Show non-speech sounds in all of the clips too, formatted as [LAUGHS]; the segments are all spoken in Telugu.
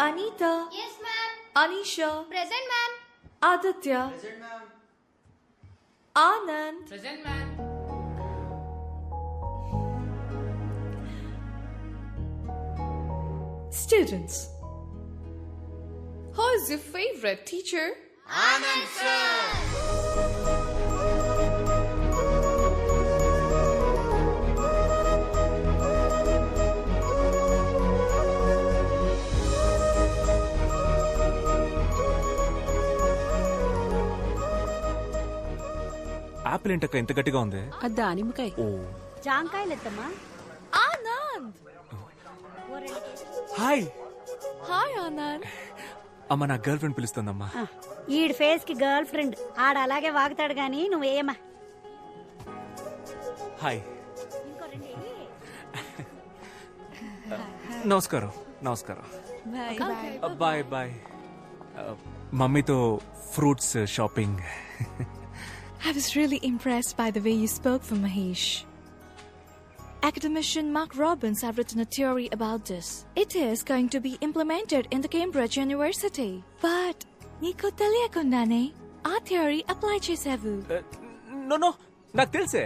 Anita, Yes, ma'am. Anisha, Present, ma'am. Aditya, Present, ma'am. Anand, Present, ma'am. students. Who is your favorite teacher? Apple ఏంటక్క ఇంత గట్టిగా ఉంది? ఆ దానిమ్మకాయ. ఓ. జాంకాయలెత్తమ్మా? Anand. హాయ్! Hi, Anand. అమ్మ నా గర్ల్ ఫ్రెండ్ పిలుస్తుందమ్మా. ఈడి ఫేస్కి గర్ల్ ఫ్రెండ్. ఆడ అలాగే వాగుతాడు గాని నువ్వేమా హాయ్. నమస్కారం నమస్కారం. బాయ్. బాయ్. మమ్మీతో fruits shopping. I was really impressed by the way you spoke for Mahesh. Academician Mark Robbins have written a theory about this. It is going to be implemented in the Cambridge University. But నీకు తెలియకుండానే ఆ థియరీ అప్లై చేసావు నో నో నాకు తెలుసే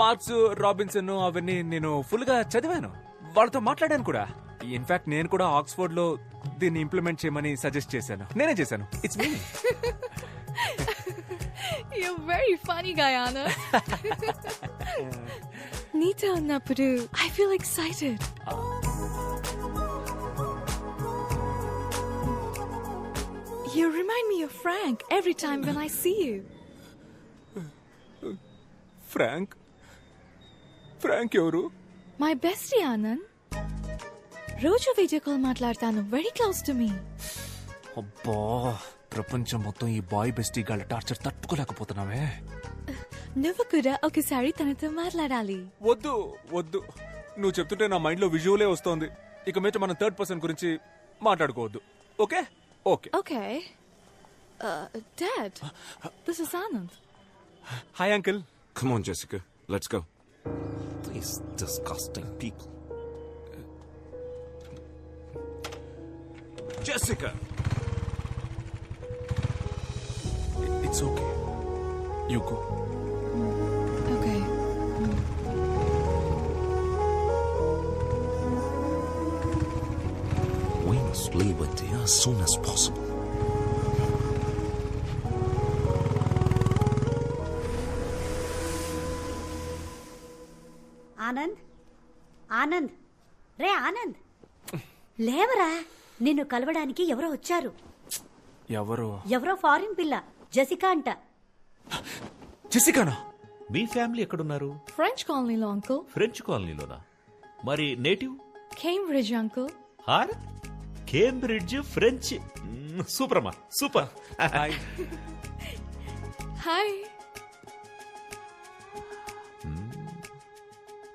మార్క్స్ రాబిన్సన్ అవన్నీ నేను ఫుల్గా చదివాను వాళ్ళతో మాట్లాడాను కూడా ఇన్ఫాక్ట్ నేను కూడా ఆక్స్ఫోర్డ్లో దీన్ని ఇంప్లిమెంట్ చేయమని సజెస్ట్ చేశాను నేనే చేశాను it's me You're very funny, Guyana. [LAUGHS] [LAUGHS] నీతో ఉన్నప్పుడు I feel excited. You remind me of Frank every time when I see you. Frank Frank ఎవరు My bestie Anand. రోజు వీడియో కాల్ మాట్లాడతాను వెరీ క్లోజ్ టు మీ అబ్బా ప్రపంచం మొత్తం ఈ బాయ్ బెస్టీ గాళ్ళ టార్చర్ తట్టుకోలేకపోతున్నావే. నువ్వు కూడా ఒకసారి తనతో మాట్లాడాలి. వద్దు వద్దు. నువ్వు చెప్తుంటే నా మైండ్లో విజువలే వస్తోంది. ఇక మీద మనం థర్డ్ పర్సన్ గురించి మాట్లాడుకోవద్దు. Okay? Okay. Okay. Dad this is Anand hi uncle Come on, Jessica. Let's go. These disgusting people. Jessica! It's okay you go okay We must leave India as soon as possible. Anand? Anand? రే ఆనంద్! లేవరా? నిన్ను కలవడానికి ఎవరో వచ్చారు. ఎవరు? ఎవరో ఫారిన్ పిల్ల. జసికా అంట. జెసికానా? మీ ఫ్యామిలీ ఎక్కడున్నారు? ఫ్రెంచ్ కాలనీలో అంకుల్ ఫ్రెంచ్ కాలనీలోనా మరి నేటివ్? కేంబ్రిడ్జ్ అంకుల్ హార్? కేంబ్రిడ్జ్ ఫ్రెంచ్ సూపర్ అమ్మా సూపర్. హాయ్ హాయ్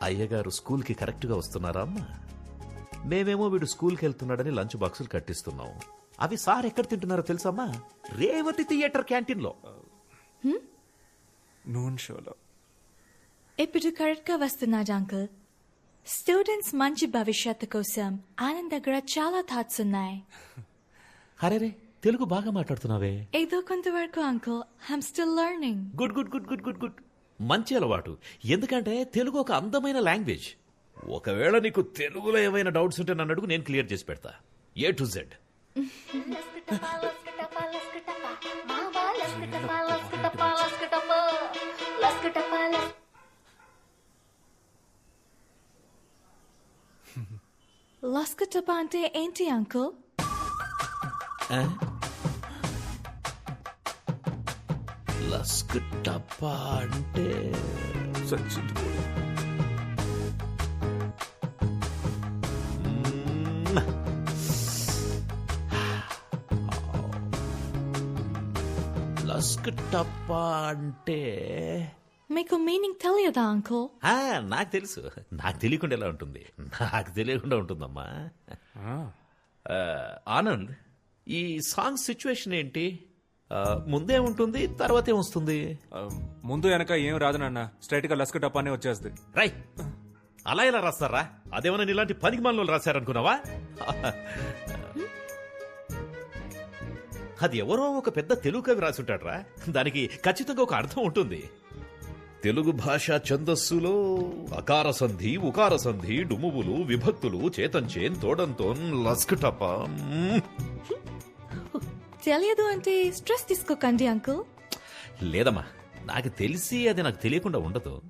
అయ్యగారు స్కూల్కి కరెక్ట్గా వస్తున్నారా అమ్మా? మేమేమో వీడు స్కూల్కి వెళ్తున్నాడని లంచ్ బాక్సులు కట్టిస్తున్నాం. అవి సార్ ఎక్కడ తింటున్నారో తెలుసమ్మా రేవతి థియేటర్ క్యాంటీన్లో నూన్ షోలో. ఇప్పుడు కరెక్ట్గా వస్తున్నాడు అంకుల్ స్టూడెంట్స్ మంచి భవిష్యత్తు కోసం ఆనంద్ దగ్గర చాలా థాట్స్ ఉన్నాయి. [LAUGHS] అరే రే తెలుగు బాగా మాట్లాడుతున్నావే. ఏదో కొంతవరకు uncle. I'm still learning good good good good good good. మంచి అలవాటు. ఎందుకంటే తెలుగు ఒక అందమైన లాంగ్వేజ్. ఒకవేళ నీకు తెలుగులో ఏమైనా డౌట్స్ ఉంటే నన్ను అడుగు నేను క్లియర్ చేసి పెడతా. A to Z. లస్కటప అంటే ఏంటి అంకుల్ లస్క్ టప్పా అంటే సచిన్ లస్క్ టప్పా అంటే? మీకు మీనింగ్ తెలియదా అంకుల్? ఆ, నాకు తెలుసు. నాకు తెలియకుండా ఎలా ఉంటుంది? నాకు తెలియకుండా ఉంటుందమ్మా. ఆ, ఆనంద్ ఈ సాంగ్ సిచ్యువేషన్ ఏంటి? ముందే ఉంటుంది తర్వాత ఏమొస్తుంది ముందు వెనక ఏం రాదు నాన్న. స్ట్రైట్గా లస్క టపానే వచ్చేస్తుంది. రై అలా ఎలా రాస్తారా? అదేమన్నా ఇలాంటి పనికి మనలో రాశారనుకున్నావా? అది ఎవరో ఒక పెద్ద తెలుగు కవి రాసుంటాడ్రా. దానికి ఖచ్చితంగా ఒక అర్థం ఉంటుంది. తెలుగు భాష ఛందస్సులో అకార సంధి ఉకార సంధి డుమువులు విభక్తులు చేతంచేన్ తోడంతోన్ లస్కటప తెలియదు అంటే స్ట్రెస్ తీసుకోకండి అంకుల్. లేదమ్మా నాకు తెలిసి అది నాకు తెలియకుండా ఉండదు.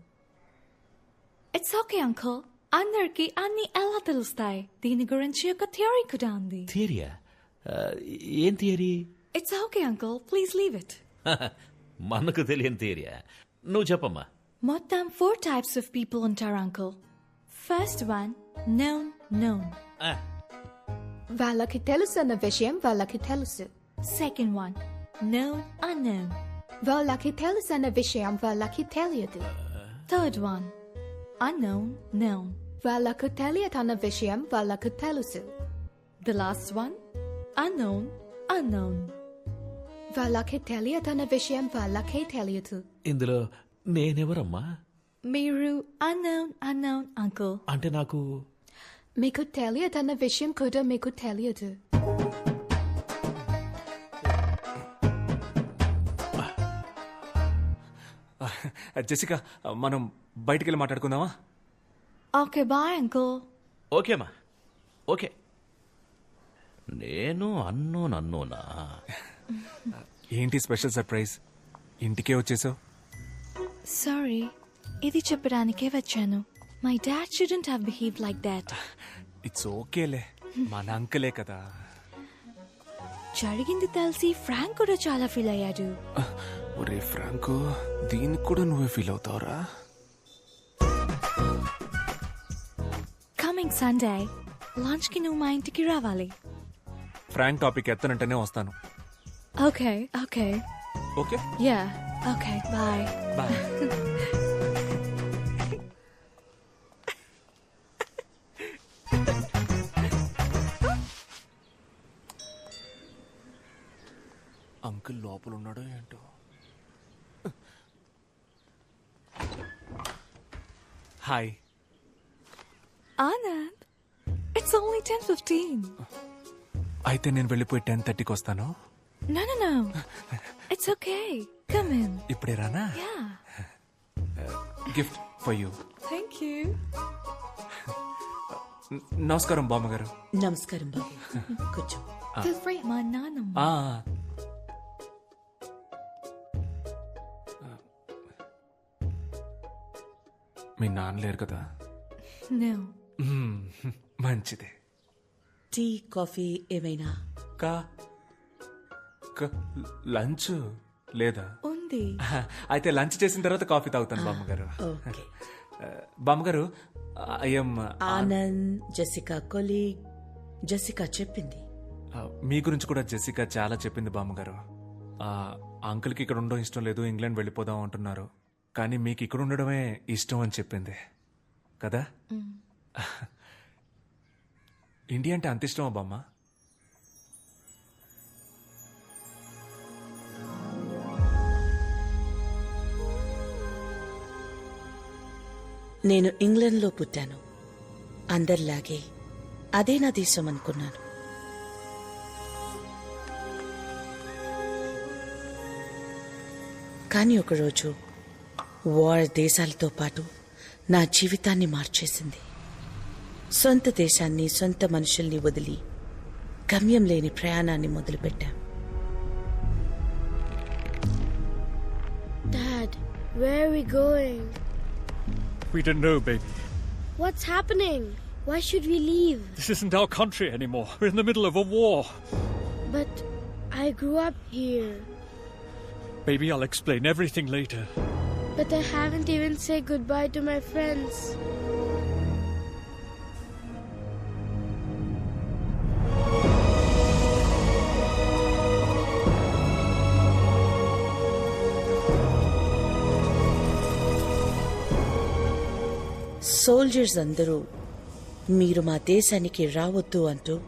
It's okay uncle. అందరికి అన్ని ఎలా తెలుస్తాయి? దీని గురించి ఒక థియరీ కూడా ఉంది. థియరియా? ఏం theory? It's okay uncle please leave it మనకు తెలియని థియరియా నువ్వు చెప్పమ్మా మొత్తం ఫోర్ టైప్స్ ఆఫ్ పీపుల్ ఉంటారు uncle first one known known ఆ, వాళ్ళకి తెలుసన్న విషయం వాళ్ళకి తెలుసు. సెకండ్ వన్ నోన్ అన్నోన్ వాళ్ళకి తెలుసన్న విషయం వాళ్ళకి తెలియదు. Third one unknown known. వాళ్ళకు తెలియదన్న విషయం వాళ్ళకు తెలుసు. The last one unknown unknown. వాళ్ళకి తెలియదన్న విషయం వాళ్ళకే తెలియదు ఇందులో నేనెవరమ్మా? మీరు unknown unknown uncle. అంటే నాకు మీకు తెలియదన్న విషయం కూడా మీకు తెలియదు జెసికా మనం బయటికి వెళ్ళి మాట్లాడుకుందామా? Okay bye uncle. ఓకేమ్మా ఓకే నేను అన్నోన్ అన్నోనా [LAUGHS] ఏంటి స్పెషల్ సర్ప్రైజ్? ఇంటికే వచ్చేసావు? sorry ఇది చెప్పడానికే వచ్చాను. My dad shouldn't have behaved like that. It's ఓకేలే మన అంకలే కదా. జరిగింది తెలిసి ఫ్రాంక్ కూడా చాలా ఫీల్ అయ్యాడు. ఒరే ఫ్రాంకు దీనికి కూడా నువ్వే ఫీల్ అవుతావురా? కమింగ్ సండే లంచ్కి నువ్వు మా ఇంటికి రావాలి. ఫ్రాంక్ టాపిక్ ఎత్తనంటేనే వస్తాను. Okay okay okay yeah okay bye bye uncle లోపల ఉన్నాడో ఏంటో? Hi. Anand it's only ten fifteen అయితే నేను వెళ్ళిపోయి టెన్ థర్టీకి వస్తాను. No, no, no. It's okay. Come in. ఇప్పుడే రానా Yeah. Gift for you Thank you. నమస్కారం బామ్మగారు నమస్కారం బాబు కూర్చో Feel free. మా నాన్నమ్మ ఆ. మీ నాన్న లేరు కదా No. మ్మ్. [LAUGHS] మంచిదే టీ కాఫీ ఏమైనా కా క- లంచ్ లేదా? ఉంది. [LAUGHS] అయితే లంచ్ చేసిన తర్వాత కాఫీ తాగుతాను బామ్మగారు. [LAUGHS] బామ్మగారు I'm Anand Jessica colleague Jessica చెప్పింది. మీ గురించి కూడా జెసికా చాలా చెప్పింది బామ్మగారు. ఆ అంకుల్కి ఇక్కడ ఉండడం ఇష్టం లేదు ఇంగ్లాండ్ వెళ్ళిపోదాం అంటున్నారు. కానీ మీకు ఇక్కడ ఉండడమే ఇష్టం అని చెప్పింది. కదా? [LAUGHS] ఇండియా అంటే అంత ఇష్టమా బామ్మ? నేను ఇంగ్లండ్లో పుట్టాను. అందరిలాగే అదే నా దేశం అనుకున్నాను. కానీ ఒకరోజు వార్ దేశాలతో పాటు నా జీవితాన్ని మార్చేసింది. సొంత దేశాన్ని సొంత మనుషుల్ని వదిలి గమ్యం లేని ప్రయాణాన్ని మొదలుపెట్టాం. Dad, where are we going? We don't know, baby. What's happening? Why should we leave? This isn't our country anymore. We're in the middle of a war. But I grew up here. Baby, I'll explain everything later. But I haven't even said goodbye to my friends. Soldiers అందరూ మీరు మా దేశానికి రావద్దు అంటూ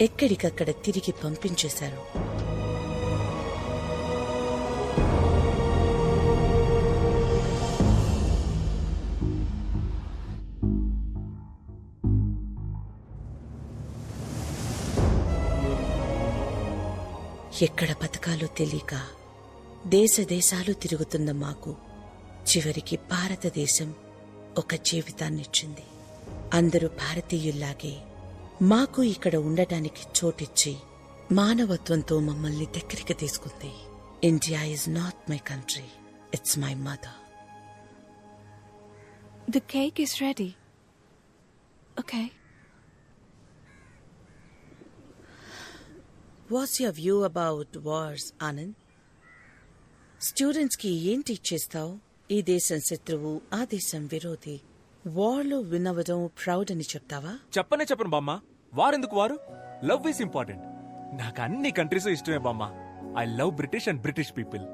ఎక్కడికక్కడ తిరిగి పంపించేశారు. ఎక్కడ బతకాలో తెలియక దేశ దేశాలు తిరుగుతున్న మాకు చివరికి భారతదేశం ఒక జీవితాన్నిచ్చింది. అందరూ భారతీయుల్లాగే మాకు ఇక్కడ ఉండటానికి చోటిచ్చి మానవత్వంతో మమ్మల్ని దగ్గరికి తీసుకుంది. India is not my country it's my mother. The cake is ready. Okay. What's your view about wars Anand స్టూడెంట్స్కి ఏం టీచ్ చేస్తావు ఈ దేశం శత్రువు ఆ దేశం విరోధి. వార్లో వినవడం ప్రౌడ్ అని చెప్తావా? చెప్పనే చెప్పను బామ్మ. వారెందుకు వారు? లవ్ ఈస్ ఇంపార్టెంట్ నాకు అన్ని కంట్రీస్ ఇష్టమే బామ్మ. I love British and British people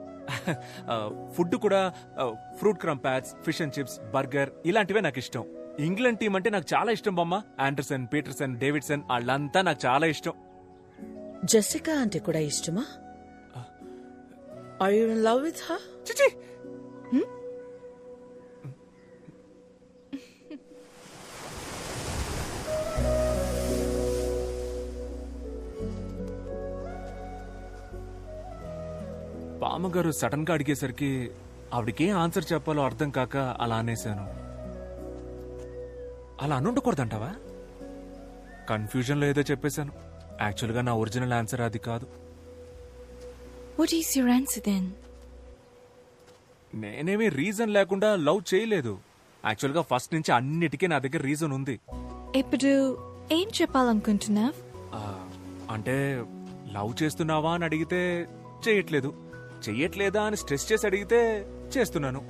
food కూడా fruit crumpets fish and chips burger ఇలాంటివే నాకు ఇష్టం. ఇంగ్లాండ్ టీం అంటే నాకు చాలా ఇష్టం బామ్మ. ఆండర్సన్ పీటర్సన్ డేవిడ్సన్ వాళ్ళంతా నాకు చాలా ఇష్టం. జెసికా అంటే కూడా ఇష్టమా? You in love with her చిచి పామగారు సడన్గా అడిగేసరికి ఆవిడకేం ఆన్సర్ చెప్పాలో అర్థం కాక అలా అనేశాను. అలా అనుండకూడదంటావా కన్ఫ్యూజన్లో ఏదో చెప్పేశాను. యాక్చువల్గా నా ఒరిజినల్ ఆన్సర్ అది కాదు. What is your answer then? నేనేమీ రీజన్ లేకుండా లవ్ చేయలేదు. యాక్చువల్గా ఫస్ట్ నుంచి అన్నిటికీ నా దగ్గర రీజన్ ఉంది. ఇప్పుడు ఏం చెప్పాలనుకుంటున్నావ్? అంటే లవ్ చేస్తున్నావా అని అడిగితే చేయట్లేదు. చెయ్యట్లేదా అని స్ట్రెస్ చేసి అడిగితే చేస్తున్నాను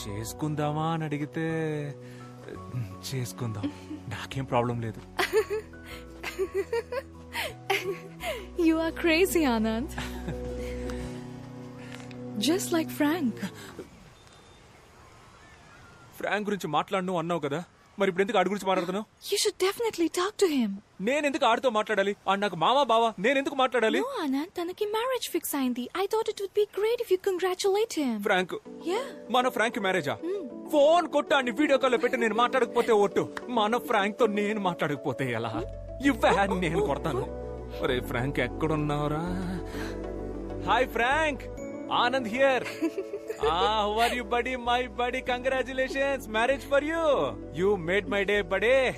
చేసుకుందామా అని అడిగితే చేసుకుందాం నాకేం ప్రాబ్లం లేదు You are crazy, Anand. Just like Frank. Frank గురించి మాట్లాడను అన్నావు కదా మరి ఇప్పుడు ఎందుకు ఆడి గురించి మాట్లాడుతున్నావు? You should definitely talk to him. నేను ఎందుకు ఆడితో మాట్లాడాలి? ఆడు నాకు మామా బావా నేను ఎందుకు మాట్లాడాలి? No, Anand, తనకి మ్యారేజ్ ఫిక్స్ అయింది. I thought it would be great if you congratulate him. Frank Yeah. మన ఫ్రాంక్ మ్యారేజా ఫోన్ కొట్టాన్ని వీడియో కాల్ పెట్టి నేను మాట్లాడకపోతే ఒట్టు. మన ఫ్రాంక్తో నేను మాట్లాడకపోతే ఎలా? ఇవ్వే నేను కొడతాను. ఒరే ఫ్రాంక్ ఎక్కడున్నావురా? Hi Frank Anand here ah, how are you, buddy? My buddy, congratulations! Marriage for you! You made my day, buddy!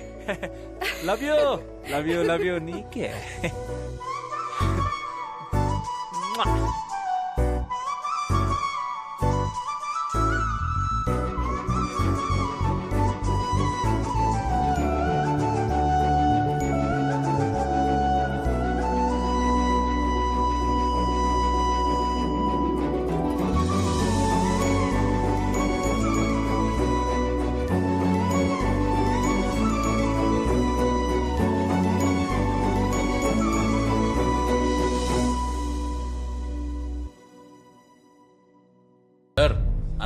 [LAUGHS] love you! Love you, love you, Nike! [LAUGHS]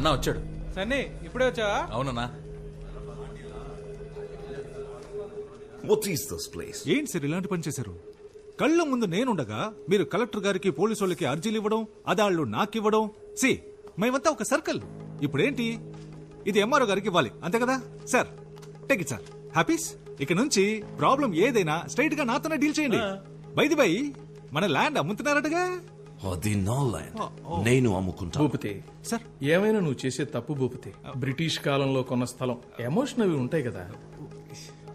అన్న వచ్చాడు. సన్నీ ఇప్పుడే వచ్చావా? అవునన్నా. What is this place? ఏంటి సార్ ఇలాంటి పని చేశారు? కళ్ళ ముందు నేనుండగా మీరు కలెక్టర్ గారికి పోలీసు వాళ్ళకి అర్జీలు ఇవ్వడం అదాళ్ళు నాకివ్వడం. సి మేమంతా ఒక సర్కిల్. ఇప్పుడేంటి? ఇది ఎంఆర్ఓ గారికి ఇవ్వాలి. అంతే కదా? Sir take it sir. Happies? ఇక నుంచి ప్రాబ్లం ఏదైనా స్ట్రైట్గా నాతోనే డీల్ చేయండి. బైది బై మన ల్యాండ్ అమ్ముతున్నారటగా? అది నా ల్యాండ్. నేను అమ్ముకుంటా. భూపతి సార్? ఏమైనా నువ్వు చేసే తప్పు భూపతి? బ్రిటిష్ కాలంలో కొన్న స్థలం. ఎమోషన్ అవి ఉంటాయి కదా.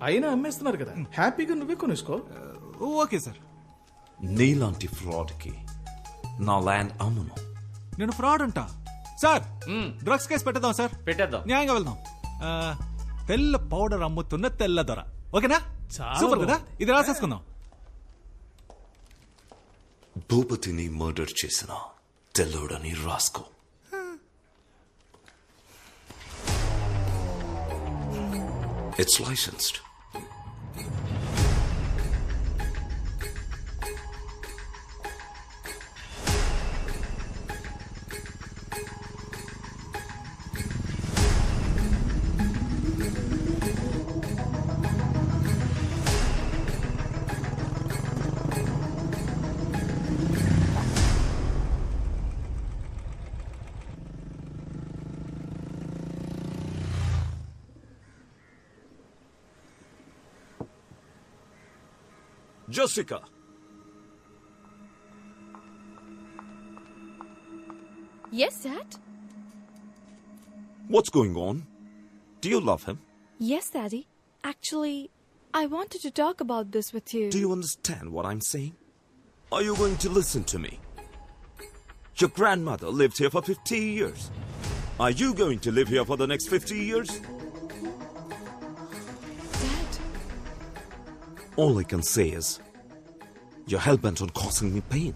అయినా అమ్మేస్తున్నారు కదా. హ్యాపీగా నువ్వే కొనేసుకో. Okay sir. నీలాంటి ఫ్రాడ్కి నా ల్యాండ్ అమ్మును. నేను ఫ్రాడ్ అంటా. సార్ డ్రగ్స్ కేసు పెట్టేద్దాం సార్. పెట్టేద్దాం. న్యాయంగా వెళ్దాం. ఆ, తెల్ల పౌడర్ అమ్ముతున్న తెల్ల దొర. ఓకేనా? చాలా. సూపర్ కదా. ఇది రాసేసుకుందాం. భూపతిని మర్డర్ చేసిన తెల్లోడని రాసుకో. It's licensed Jessica. Yes, Dad? What's going on? Do you love him? Yes, Daddy. Actually, I wanted to talk about this with you. Do you understand what I'm saying? Are you going to listen to me? Your grandmother lived here for 50 years. Are you going to live here for the next 50 years? Dad, All I can say is, you're hell bent on causing me pain.